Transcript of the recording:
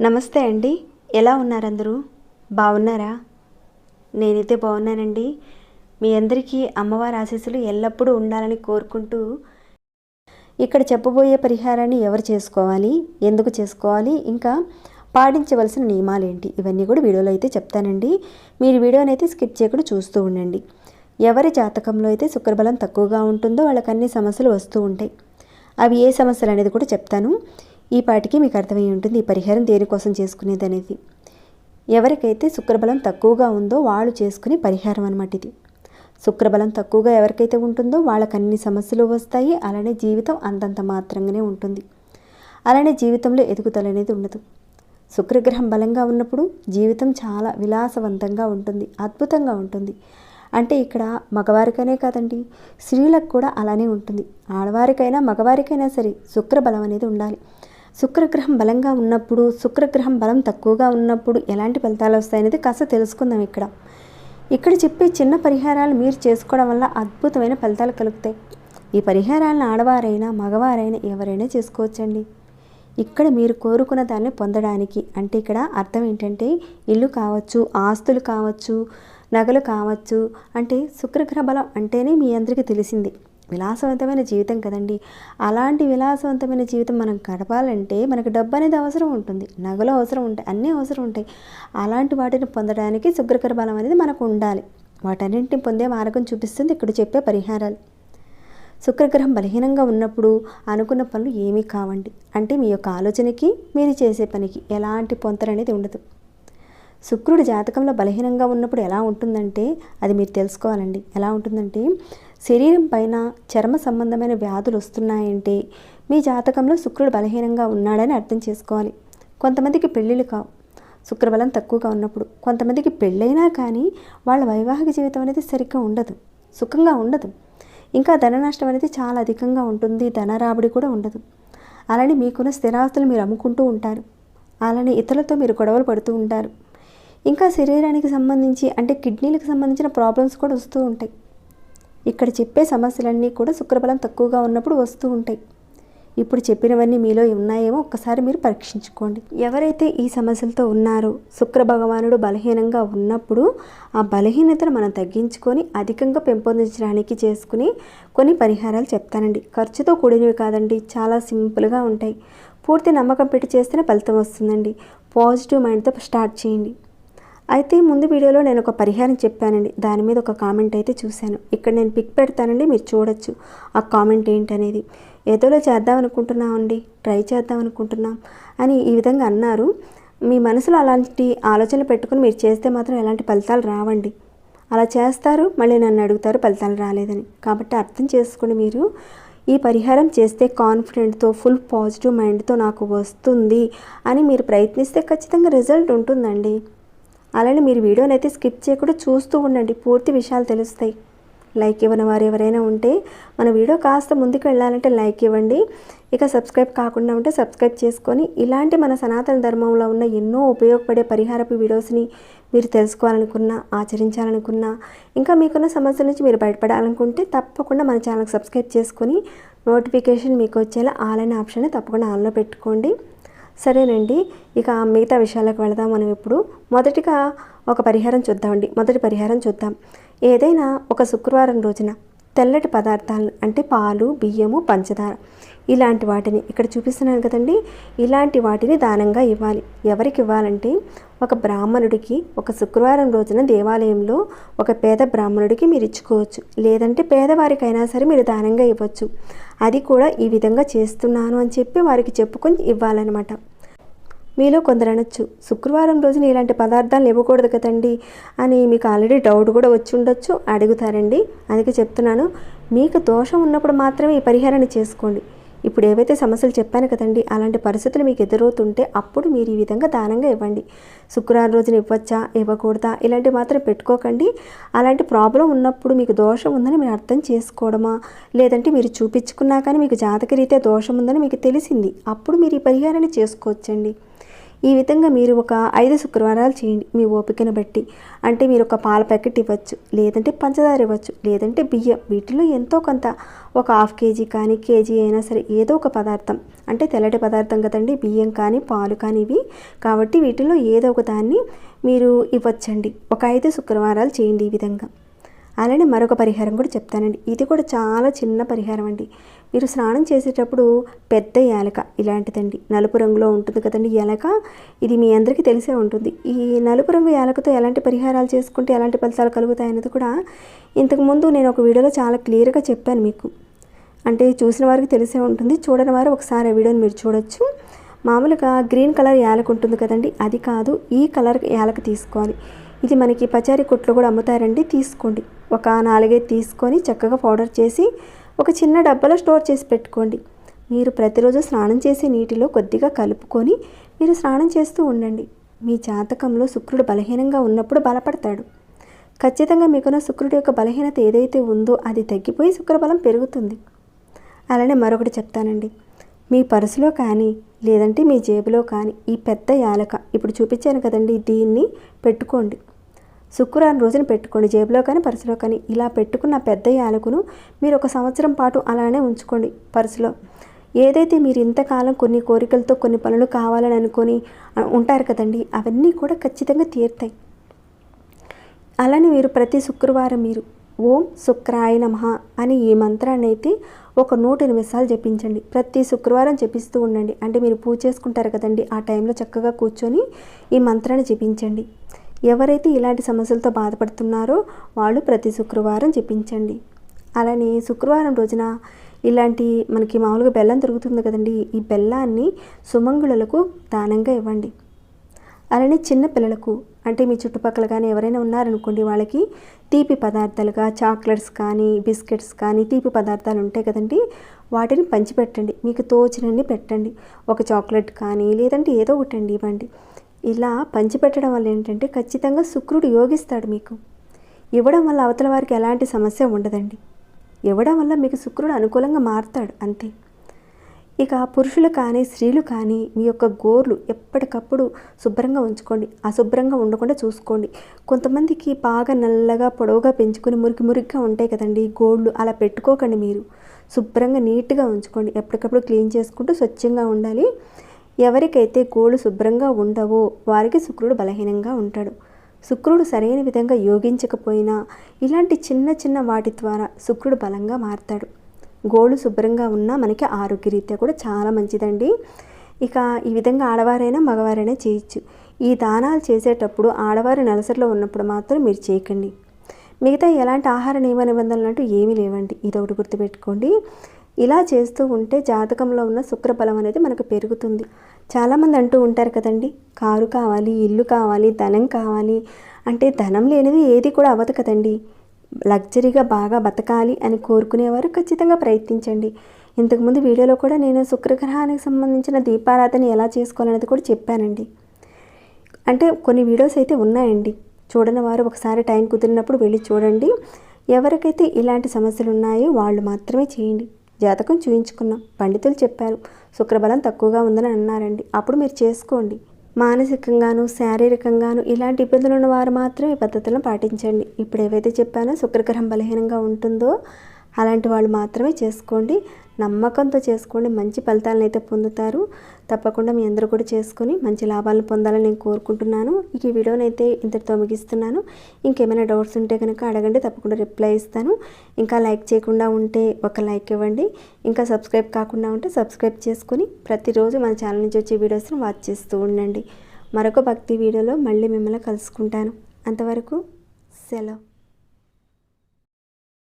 నమస్తే అండి. ఎలా ఉన్నారందరూ? బాగున్నారా? నేనైతే బాగున్నానండి. మీ అందరికీ అమ్మవారి ఆశీస్సులు ఎల్లప్పుడూ ఉండాలని కోరుకుంటూ ఇక్కడ చెప్పబోయే పరిహారాన్ని ఎవరు చేసుకోవాలి? ఎందుకు చేసుకోవాలి? ఇంకా పాటించవలసిన నియమాలు ఏంటి ఇవన్నీ కూడా వీడియోలో అయితే చెప్తానండి. మీరు వీడియోని అయితే స్కిప్ చేయకుండా చూస్తూ ఉండండి. ఎవరి జాతకంలో అయితే శుక్రబలం తక్కువగా ఉంటుందో వాళ్ళకి అన్ని సమస్యలు వస్తూ ఉంటాయి. అవి ఏ సమస్యలు అనేది కూడా చెప్తాను. ఈ పాటికి మీకు అర్థమై ఉంటుంది ఈ పరిహారం దేనికోసం చేసుకునేది అనేది. ఎవరికైతే శుక్రబలం తక్కువగా ఉందో వాళ్ళు చేసుకునే పరిహారం అనమాట ఇది. శుక్రబలం తక్కువగా ఎవరికైతే ఉంటుందో వాళ్ళకి అన్ని సమస్యలు వస్తాయి. అలానే జీవితం అంతంత మాత్రంగానే ఉంటుంది. అలానే జీవితంలో ఎదుగుదల అనేది ఉండదు. శుక్రగ్రహం బలంగా ఉన్నప్పుడు జీవితం చాలా విలాసవంతంగా ఉంటుంది అద్భుతంగా ఉంటుంది. అంటే ఇక్కడ మగవారికైనా కాదండి స్త్రీలకు కూడా అలానే ఉంటుంది. ఆడవారికైనా మగవారికైనా సరే శుక్రబలం అనేది ఉండాలి. శుక్రగ్రహం బలంగా ఉన్నప్పుడు శుక్రగ్రహం బలం తక్కువగా ఉన్నప్పుడు ఎలాంటి ఫలితాలు వస్తాయనేది కాస్త తెలుసుకుందాం ఇక్కడ. ఇక్కడ చెప్పే చిన్న పరిహారాలు మీరు చేసుకోవడం వల్ల అద్భుతమైన ఫలితాలు కలుగుతాయి. ఈ పరిహారాలను ఆడవారైనా మగవారైనా ఎవరైనా చేసుకోవచ్చండి. ఇక్కడ మీరు కోరుకున్న దాన్ని పొందడానికి అంటే ఇక్కడ అర్థం ఏంటంటే ఇల్లు కావచ్చు ఆస్తులు కావచ్చు నగలు కావచ్చు అంటే శుక్రగ్రహ బలం అంటేనే మీ అందరికీ తెలిసింది. విలాసవంతమైన జీవితం కదండి. అలాంటి విలాసవంతమైన జీవితం మనం గడపాలంటే మనకు డబ్బు అనేది అవసరం ఉంటుంది. నగలు అవసరం ఉంటాయి. అన్నీ అవసరం ఉంటాయి. అలాంటి వాటిని పొందడానికి శుక్రగ్రహ బలం అనేది మనకు ఉండాలి. వాటన్నింటిని పొందే మార్గం చూపిస్తుంది ఇక్కడ చెప్పే పరిహారాలు. శుక్రగ్రహం బలహీనంగా ఉన్నప్పుడు అనుకున్న పనులు ఏమీ కావండి. అంటే మీ యొక్క ఆలోచనకి మీరు చేసే పనికి ఎలాంటి పొంతన అనేది ఉండదు. శుక్రుడు జాతకంలో బలహీనంగా ఉన్నప్పుడు ఎలా ఉంటుందంటే అది మీరు తెలుసుకోవాలండి. ఎలా ఉంటుందంటే శరీరం పైన చర్మ సంబంధమైన వ్యాధులు వస్తున్నాయంటే మీ జాతకంలో శుక్రుడు బలహీనంగా ఉన్నాడని అర్థం చేసుకోవాలి. కొంతమందికి పెళ్ళిళ్ళు కావు. శుక్రబలం తక్కువగా ఉన్నప్పుడు కొంతమందికి పెళ్ళైనా కానీ వాళ్ళ వైవాహిక జీవితం అనేది సరిగ్గా ఉండదు. సుఖంగా ఉండదు. ఇంకా ధన నష్టం అనేది చాలా అధికంగా ఉంటుంది. ధన రాబడి కూడా ఉండదు. అలానే మీకున్న స్థిరాస్తులు మీరు అమ్ముకుంటూ ఉంటారు. అలానే ఇతరులతో మీరు గొడవలు పడుతూ ఉంటారు. ఇంకా శరీరానికి సంబంధించి అంటే కిడ్నీలకు సంబంధించిన ప్రాబ్లమ్స్ కూడా వస్తూ ఉంటాయి. ఇక్కడ చెప్పే సమస్యలన్నీ కూడా శుక్రబలం తక్కువగా ఉన్నప్పుడు వస్తూ ఉంటాయి. ఇప్పుడు చెప్పినవన్నీ మీలో ఉన్నాయేమో ఒక్కసారి మీరు పరీక్షించుకోండి. ఎవరైతే ఈ సమస్యలతో ఉన్నారో శుక్ర భగవానుడు బలహీనంగా ఉన్నప్పుడు ఆ బలహీనతను మనం తగ్గించుకొని అధికంగా పెంపొందించడానికి చేసుకుని కొన్ని పరిహారాలు చెప్తానండి. ఖర్చుతో కూడినవి కాదండి చాలా సింపుల్గా ఉంటాయి. పూర్తి నమ్మకం పెట్టి చేస్తేనే ఫలితం వస్తుందండి. పాజిటివ్ మైండ్తో స్టార్ట్ చేయండి. అయితే ముందు వీడియోలో నేను ఒక పరిహారం చెప్పానండి. దాని మీద ఒక కామెంట్ అయితే చూశాను. ఇక్కడ నేను పిక్ పెడతానండి మీరు చూడొచ్చు. ఆ కామెంట్ ఏంటనేది. ఏదోలో చేద్దాం అనుకుంటున్నామండి ట్రై చేద్దాం అనుకుంటున్నాం అని ఈ విధంగా అన్నారు. మీ మనసులో అలాంటి ఆలోచనలు పెట్టుకుని మీరు చేస్తే మాత్రం ఎలాంటి ఫలితాలు రావండి. అలా చేస్తారు మళ్ళీ నన్ను అడుగుతారు ఫలితాలు రాలేదని. కాబట్టి అర్థం చేసుకోండి మీరు ఈ పరిహారం చేస్తే కాన్ఫిడెంట్తో ఫుల్ పాజిటివ్ మైండ్తో నాకు వస్తుంది అని మీరు ప్రయత్నిస్తే ఖచ్చితంగా రిజల్ట్ ఉంటుందండి. అలానే మీరు వీడియోని అయితే స్కిప్ చేయకుండా చూస్తూ ఉండండి. పూర్తి విషయాలు తెలుస్తాయి. లైక్ ఇవ్వని వారు ఎవరైనా ఉంటే మన వీడియో కాస్త ముందుకు వెళ్ళాలంటే లైక్ ఇవ్వండి. ఇక సబ్స్క్రైబ్ కాకుండా ఉంటే సబ్స్క్రైబ్ చేసుకొని ఇలాంటి మన సనాతన ధర్మంలో ఉన్న ఎన్నో ఉపయోగపడే పరిహారపు వీడియోస్ని మీరు తెలుసుకోవాలనుకున్నా ఆచరించాలనుకున్నా ఇంకా మీకున్న సమస్యల నుంచి మీరు బయటపడాలనుకుంటే తప్పకుండా మన ఛానల్కి సబ్స్క్రైబ్ చేసుకొని నోటిఫికేషన్ మీకు వచ్చేలా ఆల్ అనే ఆప్షన్ తప్పకుండా ఆన్లో పెట్టుకోండి. సరేనండి ఇక మిగతా విషయాలకు వెళదాం మనం ఇప్పుడు. మొదటిగా ఒక పరిహారం చూద్దామండి. మొదటి పరిహారం చూద్దాం. ఏదైనా ఒక శుక్రవారం రోజున తెల్లటి పదార్థాలను అంటే పాలు బియ్యము పంచదార ఇలాంటి వాటిని ఇక్కడ చూపిస్తున్నాను కదండి. ఇలాంటి వాటిని దానంగా ఇవ్వాలి. ఎవరికి ఇవ్వాలంటే ఒక బ్రాహ్మణుడికి ఒక శుక్రవారం రోజున దేవాలయంలో ఒక పేద బ్రాహ్మణుడికి మీరు ఇచ్చుకోవచ్చు. లేదంటే పేదవారికైనా సరే మీరు దానంగా ఇవ్వచ్చు. అది కూడా ఈ విధంగా చేస్తున్నాను అని చెప్పి వారికి చెప్పుకొని ఇవ్వాలన్నమాట. మీలో కొందరు అనొచ్చు శుక్రవారం రోజున ఇలాంటి పదార్థాలు ఇవ్వకూడదు కదండి అని మీకు ఆల్రెడీ డౌట్ కూడా వచ్చి ఉండొచ్చు అడుగుతారండి. అందుకే చెప్తున్నాను మీకు దోషం ఉన్నప్పుడు మాత్రమే ఈ పరిహారాన్ని చేసుకోండి. ఇప్పుడు ఏవైతే సమస్యలు చెప్పాను కదండి అలాంటి పరిస్థితులు మీకు ఎదురవుతుంటే అప్పుడు మీరు ఈ విధంగా దానంగా ఇవ్వండి. శుక్రవారం రోజున ఇవ్వచ్చా ఇవ్వకూడదా ఇలాంటివి మాత్రం పెట్టుకోకండి. అలాంటి ప్రాబ్లం ఉన్నప్పుడు మీకు దోషం ఉందని మీరు అర్థం చేసుకోవడమా? లేదంటే మీరు చూపించుకున్నా కానీ మీకు జాతకరీత్యా దోషం ఉందని మీకు తెలిసింది. అప్పుడు మీరు ఈ పరిహారాన్ని చేసుకోవచ్చండి. ఈ విధంగా మీరు ఒక ఐదు శుక్రవారాలు చేయండి మీ ఓపికను బట్టి. అంటే మీరు ఒక పాల ప్యాకెట్ ఇవ్వచ్చు లేదంటే పంచదార ఇవ్వచ్చు లేదంటే బియ్యం. వీటిలో ఎంతో కొంత ఒక హాఫ్ కేజీ కానీ కేజీ అయినా సరే ఏదో ఒక పదార్థం. అంటే తెల్లటి పదార్థం కదండి బియ్యం కానీ పాలు కానీ ఇవి. కాబట్టి వీటిలో ఏదో ఒక దాన్ని మీరు ఇవ్వచ్చండి. ఒక ఐదు శుక్రవారాలు చేయండి ఈ విధంగా. అలానే మరొక పరిహారం కూడా చెప్తానండి. ఇది కూడా చాలా చిన్న పరిహారం అండి. మీరు స్నానం చేసేటప్పుడు పెద్ద యాలక ఇలాంటిదండి. నలుపు రంగులో ఉంటుంది కదండి యాలక. ఇది మీ అందరికీ తెలిసే ఉంటుంది. ఈ నలుపు రంగు యాలకతో ఎలాంటి పరిహారాలు చేసుకుంటే ఎలాంటి ఫలితాలు కలుగుతాయన్నది కూడా ఇంతకుముందు నేను ఒక వీడియోలో చాలా క్లియర్గా చెప్పాను మీకు. అంటే చూసిన వారికి తెలిసే ఉంటుంది. చూడని వారు ఒకసారి ఆ వీడియోని మీరు చూడొచ్చు. మామూలుగా గ్రీన్ కలర్ యాలక ఉంటుంది కదండి. అది కాదు ఈ కలర్ యాలక తీసుకోవాలి. ఇది మనకి పచారీ కొట్లో కూడా అమ్ముతారండి. తీసుకోండి. ఒక నాలుగైదు తీసుకొని చక్కగా పౌడర్ చేసి ఒక చిన్న డబ్బాలో స్టోర్ చేసి పెట్టుకోండి. మీరు ప్రతిరోజు స్నానం చేసే నీటిలో కొద్దిగా కలుపుకొని మీరు స్నానం చేస్తూ ఉండండి. మీ జాతకంలో శుక్రుడు బలహీనంగా ఉన్నప్పుడు బలపడతాడు. ఖచ్చితంగా మీకున్న శుక్రుడి యొక్క బలహీనత ఏదైతే ఉందో అది తగ్గిపోయి శుక్రబలం పెరుగుతుంది. అలానే మరొకటి చెప్తానండి. మీ పర్సులో కానీ లేదంటే మీ జేబులో కానీ ఈ పెద్ద యాలక ఇప్పుడు చూపించాను కదండి దీన్ని పెట్టుకోండి. శుక్రవారం రోజున పెట్టుకోండి. జేబులో కానీ పర్సులో కానీ ఇలా పెట్టుకున్న పెద్ద యాలకును మీరు ఒక సంవత్సరం పాటు అలానే ఉంచుకోండి పర్సులో. ఏదైతే మీరు ఇంతకాలం కొన్ని కోరికలతో కొన్ని పనులు కావాలని అనుకొని ఉంటారు కదండి అవన్నీ కూడా ఖచ్చితంగా తీరుతాయి. అలానే మీరు ప్రతి శుక్రవారం మీరు ఓం శుక్రాయ నమః అని ఈ మంత్రాన్ని అయితే ఒక నూట నిమిషాలు జపించండి. ప్రతి శుక్రవారం జపిస్తూ ఉండండి. అంటే మీరు పూజ చేసుకుంటారు కదండి ఆ టైంలో చక్కగా కూర్చొని ఈ మంత్రాన్ని జపించండి. ఎవరైతే ఇలాంటి సమస్యలతో బాధపడుతున్నారో వాళ్ళు ప్రతి శుక్రవారం చెప్పించండి అలానే శుక్రవారం రోజున ఇలాంటి మనకి మామూలుగా బెల్లం దొరుకుతుంది కదండి ఈ బెల్లాన్ని సుమంగుళలకు దానంగా ఇవ్వండి. అలానే చిన్న పిల్లలకు అంటే మీ చుట్టుపక్కల కానీ ఎవరైనా ఉన్నారనుకోండి వాళ్ళకి తీపి పదార్థాలుగా చాక్లెట్స్ కానీ బిస్కెట్స్ కానీ తీపి పదార్థాలు ఉంటాయి కదండి వాటిని పంచిపెట్టండి. మీకు తోచినన్ని పెట్టండి. ఒక చాక్లెట్ కానీ లేదంటే ఏదో ఒకటండి ఇవ్వండి. ఇలా పంచిపెట్టడం వల్ల ఏంటంటే ఖచ్చితంగా శుక్రుడు యోగిస్తాడు మీకు. ఇవ్వడం వల్ల అవతల వారికి ఎలాంటి సమస్య ఉండదండి. ఇవ్వడం వల్ల మీకు శుక్రుడు అనుకూలంగా మారుతాడు అంతే. ఇక పురుషులు కానీ స్త్రీలు కానీ మీ యొక్క గోర్లు ఎప్పటికప్పుడు శుభ్రంగా ఉంచుకోండి. అశుభ్రంగా ఉండకుండా చూసుకోండి. కొంతమందికి బాగా నల్లగా పొడవుగా పెంచుకొని మురికి మురికిగా ఉంటాయి కదండి గోళ్ళు. అలా పెట్టుకోకండి మీరు. శుభ్రంగా నీట్గా ఉంచుకోండి. ఎప్పటికప్పుడు క్లీన్ చేసుకుంటూ స్వచ్ఛంగా ఉండాలి. ఎవరికైతే గోళ్ళు శుభ్రంగా ఉండవో వారికి శుక్రుడు బలహీనంగా ఉంటాడు. శుక్రుడు సరైన విధంగా యోగించకపోయినా ఇలాంటి చిన్న చిన్న వాటి ద్వారా శుక్రుడు బలంగా మారతాడు. గోళ్ళు శుభ్రంగా ఉన్నా మనకి ఆరోగ్యరీత్యా కూడా చాలా మంచిదండి. ఇక ఈ విధంగా ఆడవారైనా మగవారైనా చేయొచ్చు. ఈ దానాలు చేసేటప్పుడు ఆడవారు నెలసరిలో ఉన్నప్పుడు మాత్రం మీరు చేయకండి. మిగతా ఎలాంటి ఆహార నియమ నిబంధనలు అంటూ ఏమీ లేవండి. ఇది ఒకటి గుర్తుపెట్టుకోండి. ఇలా చేస్తూ ఉంటే జాతకంలో ఉన్న శుక్రబలం అనేది మనకు పెరుగుతుంది. చాలామంది అంటూ ఉంటారు కదండి కారు కావాలి ఇల్లు కావాలి ధనం కావాలి. అంటే ధనం లేనిది ఏది కూడా అవ్వదు కదండి. లగ్జరీగా బాగా బతకాలి అని కోరుకునేవారు ఖచ్చితంగా ప్రయత్నించండి. ఇంతకుముందు వీడియోలో కూడా నేను శుక్రగ్రహానికి సంబంధించిన దీపారాధన ఎలా చేసుకోవాలనేది కూడా చెప్పానండి. అంటే కొన్ని వీడియోస్ అయితే ఉన్నాయండి. చూడని వారు ఒకసారి టైం కుదిరినప్పుడు వెళ్ళి చూడండి. ఎవరికైతే ఇలాంటి సమస్యలు ఉన్నాయో వాళ్ళు మాత్రమే చేయండి. జాతకం చూయించుకున్నాం. పండితులు చెప్పారు శుక్రబలం తక్కువగా ఉందని అన్నారండి. అప్పుడు మీరు చేసుకోండి. మానసికంగాను శారీరకంగాను ఇలాంటి ఇబ్బందులు ఉన్న వారు మాత్రం ఈ పద్ధతులను పాటించండి. ఇప్పుడు ఏవైతే చెప్పానో శుక్రగ్రహం బలహీనంగా ఉంటుందో అలాంటి వాళ్ళు మాత్రమే చేసుకోండి. నమ్మకంతో చేసుకోండి మంచి ఫలితాలను అయితే పొందుతారు. తప్పకుండా మీ అందరూ కూడా చేసుకొని మంచి లాభాలను పొందాలని నేను కోరుకుంటున్నాను. ఇక ఈ వీడియోని అయితే ఇంతటితో ముగిస్తున్నాను. ఇంకేమైనా డౌట్స్ ఉంటే కనుక అడగండి తప్పకుండా రిప్లై ఇస్తాను. ఇంకా లైక్ చేయకుండా ఉంటే ఒక లైక్ ఇవ్వండి. ఇంకా సబ్స్క్రైబ్ కాకుండా ఉంటే సబ్స్క్రైబ్ చేసుకొని ప్రతిరోజు మన ఛానల్ నుంచి వచ్చే వీడియోస్ని వాచ్ చేస్తూ ఉండండి. మరొక భక్తి వీడియోలో మళ్ళీ మిమ్మల్ని కలుసుకుంటాను. అంతవరకు సెలవు.